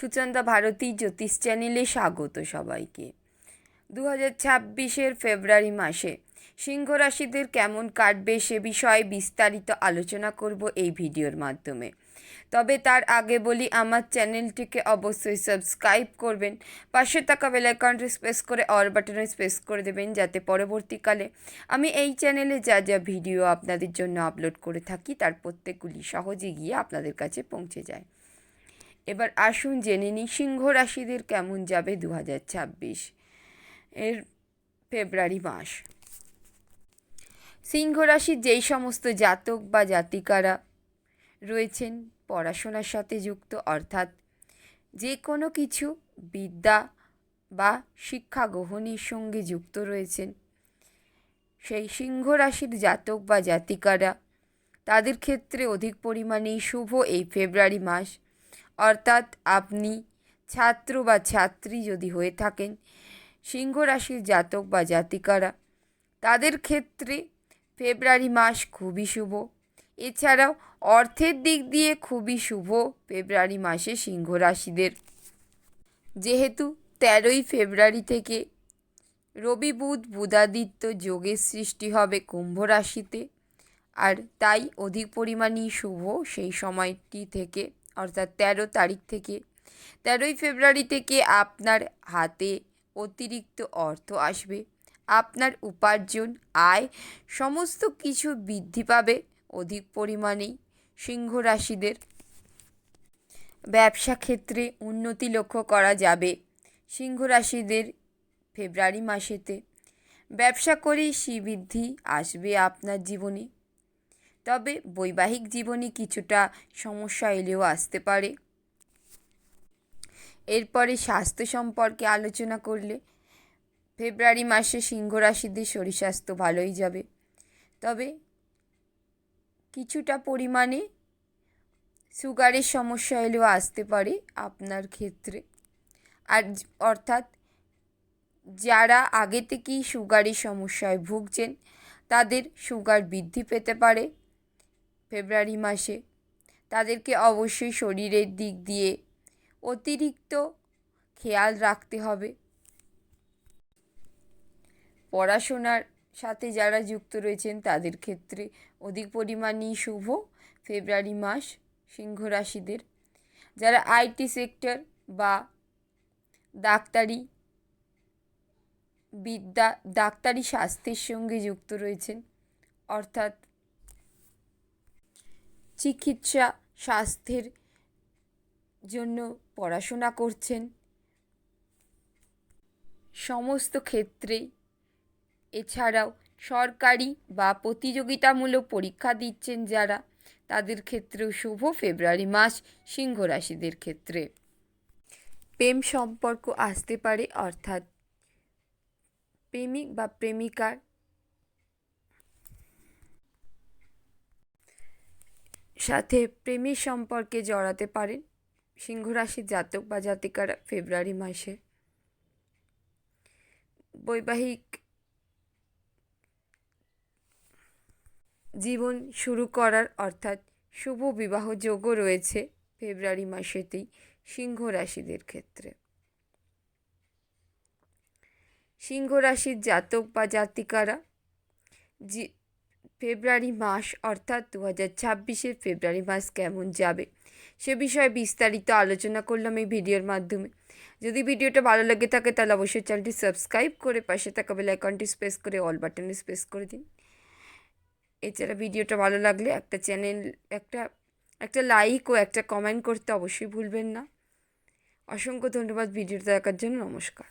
সুচন্দা ভারতী জ্যোতিষ চ্যানেলে স্বাগত সবাইকে। দু হাজার ছাব্বিশের ফেব্রুয়ারি মাসে সিংহ রাশিদের কেমন কাটবে সে বিষয়ে বিস্তারিত আলোচনা করব এই ভিডিওর মাধ্যমে। তবে তার আগে বলি, আমার চ্যানেলটিকে অবশ্যই সাবস্ক্রাইব করবেন। পাশে থাকা বেলাইকনটি স্পেস করে অল বাটনে স্পেস করে দেবেন যাতে পরবর্তীকালে আমি এই চ্যানেলে যা যা ভিডিও আপনাদের জন্য আপলোড করে থাকি তার প্রত্যেকগুলি সহজে গিয়ে আপনাদের কাছে পৌঁছে যায়। এবার আসুন জেনে নিই, সিংহ রাশিদের কেমন যাবে দু হাজার ছাব্বিশ এর ফেব্রুয়ারি মাস। সিংহ রাশির যেই সমস্ত জাতক বা জাতিকারা রয়েছেন, পড়াশোনার সাথে যুক্ত, অর্থাৎ যে কোনো কিছু, বিদ্যা বা শিক্ষা গ্রহণের সঙ্গে যুক্ত রয়েছেন, সেই সিংহ রাশির জাতক বা জাতিকারা, তাদের ক্ষেত্রে অধিক পরিমাণেই শুভ এই ফেব্রুয়ারি মাস। অর্থাৎ আপনি ছাত্র বা ছাত্রী যদি হয়ে থাকেন সিংহ রাশির জাতক বা জাতিকারা, তাদের ক্ষেত্রে ফেব্রুয়ারি মাস খুবই শুভ। এছাড়াও অর্থের দিক দিয়ে খুবই শুভ ফেব্রুয়ারি মাসে সিংহ রাশিদের যেহেতু তেরোই ফেব্রুয়ারি থেকে রবি, বুধ, বুধাদিত্য যোগের সৃষ্টি হবে কুম্ভ রাশিতে, আর তাই অধিক পরিমাণই শুভ সেই সময়টি থেকে। অর্থাৎ তেরো তারিখ থেকে। তেরোই ফেব্রুয়ারি থেকে আপনার হাতে অতিরিক্ত অর্থ আসবে। আপনার উপার্জন, আয়, সমস্ত কিছু বৃদ্ধি পাবে অধিক পরিমাণেই সিংহ রাশিদের। ব্যবসা ক্ষেত্রে উন্নতি লক্ষ্য করা যাবে সিংহ রাশিদের ফেব্রুয়ারি মাসেতে। ব্যবসা করেই শ্রীবৃদ্ধি আসবে আপনার জীবনে। তবে বৈবাহিক জীবনে কিছুটা সমস্যা এলেও আসতে পারে। এরপরে স্বাস্থ্য সম্পর্কে আলোচনা করলে ফেব্রুয়ারি মাসে সিংহ রাশিদের শরীর স্বাস্থ্য ভালোই যাবে। তবে কিছুটা পরিমাণে সুগারের সমস্যা এলেও আসতে পারে আপনার ক্ষেত্রে। আর অর্থাৎ যারা আগে থেকেই সুগারের সমস্যায় ভুগছেন, তাদের সুগার বৃদ্ধি পেতে পারে। ফেব্রুয়ারি মাসে। তাদেরকে অবশ্যই শরীরের দিক দিয়ে অতিরিক্ত খেয়াল রাখতে হবে। পড়াশোনার সাথে যারা যুক্ত রয়েছেন, তাদের ক্ষেত্রে অধিক পরিমাণেই শুভ ফেব্রুয়ারি মাস সিংহ রাশিদের যারা আইটি সেক্টর বা ডাক্তারি বিদ্যা, ডাক্তারি স্বাস্থ্যের সঙ্গে যুক্ত রয়েছেন, অর্থাৎ চিকিৎসা স্বাস্থ্যের জন্য পড়াশোনা করছেন। সমস্ত ক্ষেত্রে এছাড়াও সরকারি বা প্রতিযোগিতামূলক পরীক্ষা দিচ্ছেন যারা, তাদের ক্ষেত্রেও শুভ ফেব্রুয়ারি মাস সিংহ রাশিদের ক্ষেত্রে। প্রেম সম্পর্ক আসতে পারে, অর্থাৎ প্রেমিক বা প্রেমিকার সাথে প্রেমের সম্পর্কে জড়াতে পারেন সিংহ রাশির জাতক বা জাতিকারা ফেব্রুয়ারি মাসে। বৈবাহিক জীবন শুরু করার অর্থাৎ শুভ বিবাহ যোগও রয়েছে ফেব্রুয়ারি মাসেতেই সিংহ রাশিদের ক্ষেত্রে। সিংহ রাশির জাতক বা জাতিকারা ফেব্রুয়ারি মাস অর্থাৎ দু হাজার ছাব্বিশের ফেব্রুয়ারি মাস কেমন যাবে? সে বিষয়ে বিস্তারিত আলোচনা করলাম এই ভিডিওর মাধ্যমে। যদি ভিডিওটা ভালো লাগে থাকে তাহলে অবশ্যই চ্যানেলটি সাবস্ক্রাইব করে পাশে থাকা বেল আইকনটি স্পেস করে অল বাটনে স্পেস করে দিন। এছাড়া ভিডিওটা ভালো লাগলে একটা চ্যানেল, একটা একটা লাইক ও একটা কমেন্ট করতে অবশ্যই ভুলবেন না। অসংখ্য ধন্যবাদ ভিডিওটা দেখার জন্য। নমস্কার।